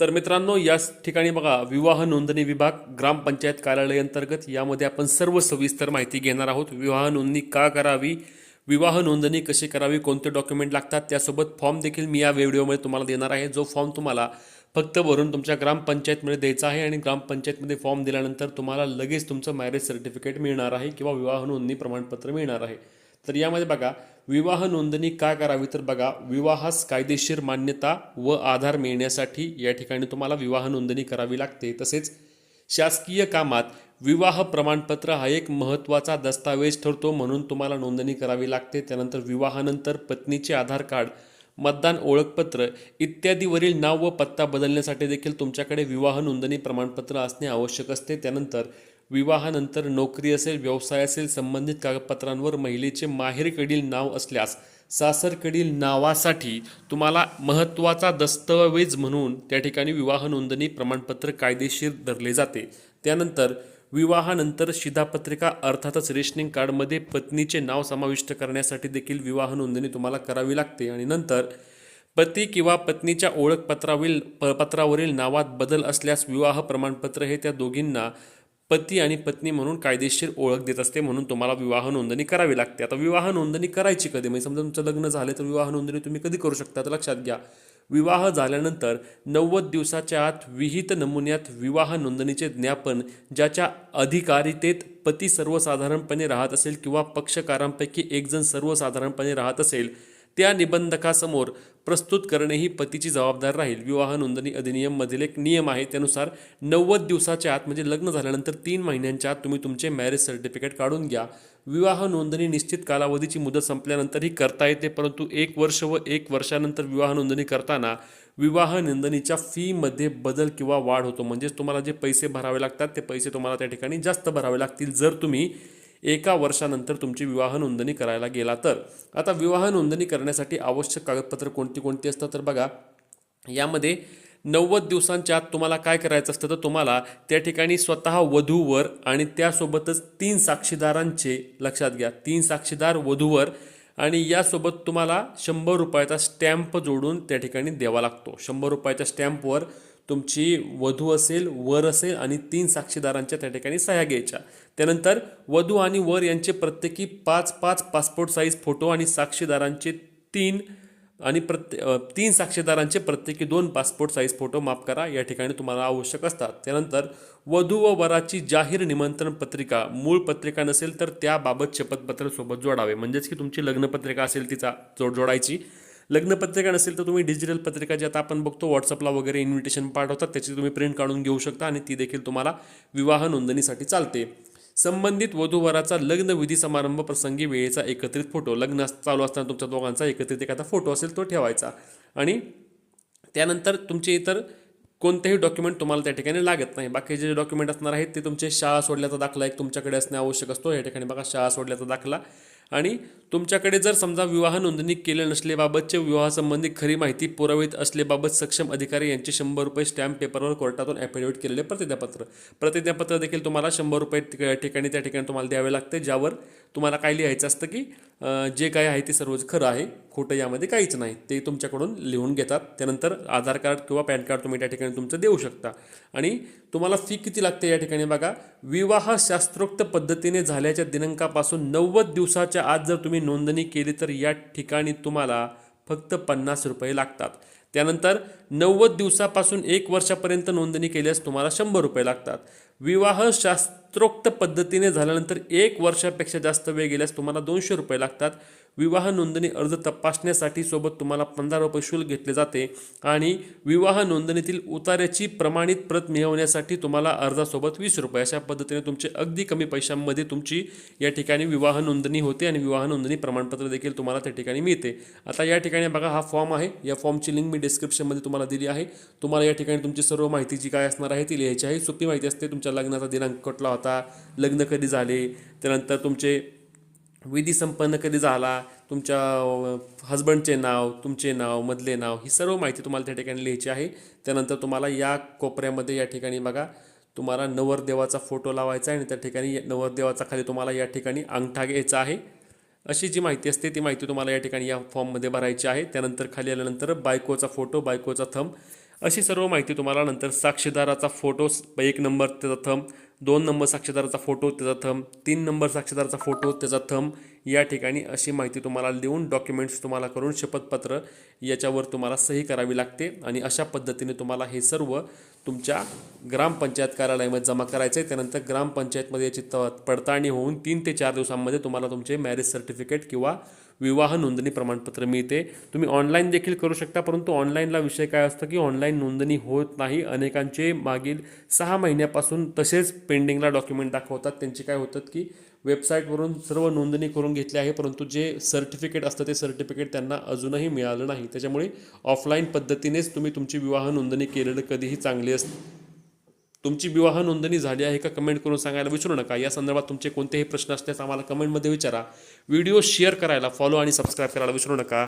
तर मित्रांनो याच ठिकाणी बघा विवाह नोंदणी विभाग ग्रामपंचायत कार्यालय अंतर्गत यामध्ये आपण सर्व सविस्तर माहिती घेणार आहोत. विवाह नोंदणी का करावी? विवाह नोंदणी कशी करावी? कोणते डॉक्युमेंट लागतात? त्यासोबत फॉर्म देखील मी या व्हिडिओमध्ये तुम्हाला देणार आहे. जो फॉर्म तुम्हाला फक्त भरून तुमच्या ग्रामपंचायतमध्ये द्यायचा आहे आणि ग्रामपंचायतमध्ये फॉर्म दिल्यानंतर तुम्हाला लगेच तुमचं मॅरेज सर्टिफिकेट मिळणार आहे किंवा विवाह नोंदणी प्रमाणपत्र मिळणार आहे. तर यामध्ये बघा विवाह नोंदणी का करावी? तर बघा विवाहास कायदेशीर मान्यता व आधार मिळण्यासाठी या ठिकाणी तुम्हाला विवाह नोंदणी करावी लागते. तसेच शासकीय कामात विवाह प्रमाणपत्र हा एक महत्त्वाचा दस्तावेज ठरतो म्हणून तुम्हाला नोंदणी करावी लागते. त्यानंतर विवाहानंतर पत्नीचे आधार कार्ड मतदान ओळखपत्र इत्यादीवरील नाव व पत्ता बदलण्यासाठी देखील तुमच्याकडे विवाह नोंदणी प्रमाणपत्र असणे आवश्यक असते. त्यानंतर विवाहानंतर नोकरी असेल व्यवसाय असेल संबंधित कागदपत्रांवर महिलेचे माहेरकडील नाव असल्यास सासरकडील नावासाठी तुम्हाला महत्त्वाचा दस्तऐवज म्हणून त्या ठिकाणी विवाह नोंदणी प्रमाणपत्र कायदेशीर धरले जाते. त्यानंतर विवाहानंतर शिधापत्रिका अर्थातच रेशनिंग कार्डमध्ये पत्नीचे नाव समाविष्ट करण्यासाठी देखील विवाह नोंदणी तुम्हाला करावी लागते. आणि नंतर पती किंवा पत्नीच्या ओळखपत्रावरील प पत्रावरील नावात बदल असल्यास विवाह प्रमाणपत्र हे त्या दोघींना पती आणि पत्नी म्हणून कायदेशीर ओळख देत असते म्हणून तुम्हाला विवाह नोंदणी करावी लागते. आता विवाह नोंदणी करायची कधी? म्हणजे समजा तुमचं लग्न झालं तर विवाह नोंदणी तुम्ही कधी करू शकता? तर लक्षात घ्या. विवाह झाल्यानंतर नव्वद दिवसाच्या आत विहित नमुन्यात विवाह नोंदणीचे ज्ञापन ज्याच्या अधिकारितेत पती सर्वसाधारणपणे राहत असेल किंवा पक्षकारांपैकी एकजण सर्वसाधारणपणे राहत असेल त्या निबंधकासमोर प्रस्तुत करणे ही पतीची जबाबदार राहील. विवाह नोंदणी अधिनियममधील एक नियम आहे त्यानुसार नव्वद दिवसाच्या आत म्हणजे लग्न झाल्यानंतर तीन महिन्यांच्या आत तुम्ही तुमचे मॅरेज सर्टिफिकेट काढून घ्या. विवाह नोंदणी निश्चित कालावधीची मुदत संपल्यानंतरही करता येते परंतु एक वर्ष व एक वर्षानंतर विवाह नोंदणी करताना विवाह नोंदणीच्या फीमध्ये बदल किंवा वाढ होतो. म्हणजेच तुम्हाला जे पैसे भरावे लागतात ते पैसे तुम्हाला त्या ठिकाणी जास्त भरावे लागतील. जर तुम्ही एका वर्षानंतर तुमची विवाह नोंदणी करायला गेला तर. आता विवाह नोंदणी करण्यासाठी आवश्यक कागदपत्र कोणती कोणती असतात? तर बघा यामध्ये नव्वद दिवसांच्या आत तुम्हाला काय करायचं असतं? तर तुम्हाला त्या ठिकाणी स्वतः वधूवर आणि त्यासोबतच तीन साक्षीदारांचे लक्षात घ्या. तीन साक्षीदार वधूवर आणि यासोबत तुम्हाला शंभर रुपयाचा स्टॅम्प जोडून त्या ठिकाणी द्यावा लागतो. शंभर रुपयाच्या स्टॅम्पवर तुमची वधू असेल वर असेल आणि तीन साक्षीदारांच्या त्या ठिकाणी सह्या घ्यायच्या. त्यानंतर वधू आणि वर यांचे प्रत्येकी पाच पाच पासपोर्ट साईज फोटो आणि साक्षीदारांचे तीन आणि प्रत्ये तीन साक्षीदारांचे प्रत्येकी दोन पासपोर्ट साईज फोटो माफ करा या ठिकाणी तुम्हाला आवश्यक असतात. त्यानंतर वधू व वराची जाहीर निमंत्रण पत्रिका मूळ पत्रिका नसेल तर त्याबाबत शपथपत्र सोबत जोडावे. म्हणजेच की तुमची लग्नपत्रिका असेल तिचा जोड जोडायची. लग्नपत्रिका नसेल तर तुम्ही डिजिटल पत्रिका जी आता आपण बघतो व्हॉट्सअपला वगैरे इन्व्हिटेशन पाठवतात त्याची तुम्ही प्रिंट काढून घेऊ शकता आणि ती देखील तुम्हाला विवाह नोंदणीसाठी चालते. संबंधित वधूवराचा लग्न विधी समारंभ प्रसंगी वेळेचा एकत्रित फोटो लग्न चालू असताना तुमच्या दोघांचा एकत्रित एखादा फोटो असेल तो ठेवायचा. आणि त्यानंतर तुमचे इतर कोणतेही डॉक्युमेंट तुम्हाला त्या ठिकाणी लागत नाही. बाकीचे जे डॉक्युमेंट असणार आहेत ते तुमचे शाळा सोडल्याचा दाखला एक तुमच्याकडे असणे आवश्यक असतो. या ठिकाणी बघा शाळा सोडल्याचा दाखला. आणि तुमच्याकडे जर समजा विवाह नोंदणी केल्या नसलेबाबतचे विवाहासंबंधी खरी माहिती पुरावित असलेबाबत सक्षम अधिकारी यांचे शंभर रुपये स्टॅम्प पेपरवर कोर्टातून ॲफिडेविट केलेले प्रतिज्ञापत्र. प्रतिज्ञापत्र देखील तुम्हाला शंभर रुपये ठिकाणी त्या ठिकाणी तुम्हाला द्यावे लागते ज्यावर तुम्हाला काय लिहायचं असतं की जे काय आहे ते सर्व खरं आहे खोटं यामध्ये काहीच नाही. ते तुमच्याकडून लिहून घेतात. त्यानंतर आधार कार्ड किंवा पॅन कार्ड तुम्ही त्या ठिकाणी तुमचं देऊ शकता. आणि तुम्हाला फी किती लागते या ठिकाणी बघा. विवाह शास्त्रोक्त पद्धतीने झाल्याच्या दिनांकापासून नव्वद दिवसाच्या आज जर तुम्ही नोंदणी केली तर या ठिकाणी तुम्हाला फक्त पन्नास रुपये लागतात. त्यानंतर नव्वद दिवसापासून एक वर्षापर्यंत नोंदणी केल्यास तुम्हाला शंभर रुपये लागतात. विवाह शास्त्रोक्त पद्धतीने झाल्यानंतर एक वर्षापेक्षा जास्त वेळ गेल्यास तुम्हाला दोनशे रुपये लागतात. विवाह नोंदणी अर्ज तपासण्यासाठी सोबत तुम्हाला पंधरा रुपये शुल्क घेतले जाते आणि विवाह नोंदणीतील उतार्याची प्रमाणित प्रत मिळवण्यासाठी तुम्हाला अर्जासोबत वीस रुपये. अशा पद्धतीने तुमचे अगदी कमी पैशांमध्ये तुमची या ठिकाणी विवाह नोंदणी होते आणि विवाह नोंदणी प्रमाणपत्र देखील तुम्हाला त्या ठिकाणी मिळते. आता या ठिकाणी बघा हा फॉर्म आहे. या फॉर्मची लिंक मी डिस्क्रिप्शनमध्ये तुम्हाला दिली आहे. तुम्हाला या ठिकाणी तुमची सर्व माहिती जी काय असणार आहे ती लिहायची आहे. सोपी माहिती असते तुमच्या तुमच्या लग्नाचा दिनांक कुठला होता? लग्न कधी झाले? त्यानंतर तुमचे विधी संपन्न कधी झाला? तुमच्या हजबंडचे नाव तुमचे नाव मधले नाव ही सर्व माहिती तुम्हाला त्या ठिकाणी लिहायची आहे. त्यानंतर तुम्हाला या कोपऱ्यामध्ये या ठिकाणी बघा तुम्हाला नवरदेवाचा फोटो लावायचा आहे आणि त्या ठिकाणी नवरदेवाचा खाली तुम्हाला या ठिकाणी अंगठा घ्यायचा आहे. अशी जी माहिती असते ती माहिती तुम्हाला या ठिकाणी या फॉर्ममध्ये भरायची आहे. त्यानंतर खाली आल्यानंतर बायकोचा फोटो बायकोचा थंब अशी सर्व माहिती तुम्हाला नंतर साक्षीदाराचा फोटो एक नंबर त्याचा थंब दोन नंबर साक्षीदाराचा फोटो त्याचा थंब तीन नंबर साक्षीदाराचा फोटो त्याचा थंब या ठिकाणी अशी माहिती तुम्हाला लिहून डॉक्युमेंट्स तुम्हाला करून शपथपत्र याच्यावर तुम्हाला सही करावी लागते. आणि अशा पद्धतीने तुम्हाला हे सर्व तुमच्या ग्रामपंचायत कार्यालयामध्ये जमा करायचं आहे त्यानंतर ग्रामपंचायतमध्ये याची त पडताळणी होऊन तीन ते चार दिवसांमध्ये तुम्हाला तुमचे मॅरेज सर्टिफिकेट किंवा विवाह नोंदणी प्रमाणपत्र मिळते. तुम्ही ऑनलाईन देखील करू शकता परंतु ऑनलाईनला विषय काय असतं की ऑनलाईन नोंदणी होत नाही. अनेकांचे मागील सहा महिन्यापासून तसेच पेंडिंगला डॉक्युमेंट दाखवतात. त्यांचे काय होतात की वेबसाईटवरून सर्व नोंदणी करून घेतली आहे परंतु जे सर्टिफिकेट असतं ते सर्टिफिकेट त्यांना अजूनही मिळालं नाही. त्याच्यामुळे ऑफलाईन पद्धतीनेच तुम्ही तुमची विवाह नोंदणी केलेलं कधीही चांगली असते तुमची विवाह नोंदणी झाली आहे का कमेंट करून सांगायला विसरू नका. या संदर्भात तुमचे कोणतेही प्रश्न असल्यास आम्हाला कमेंटमध्ये विचारा. व्हिडिओ शेअर करायला फॉलो आणि सबस्क्राईब करायला विसरू नका.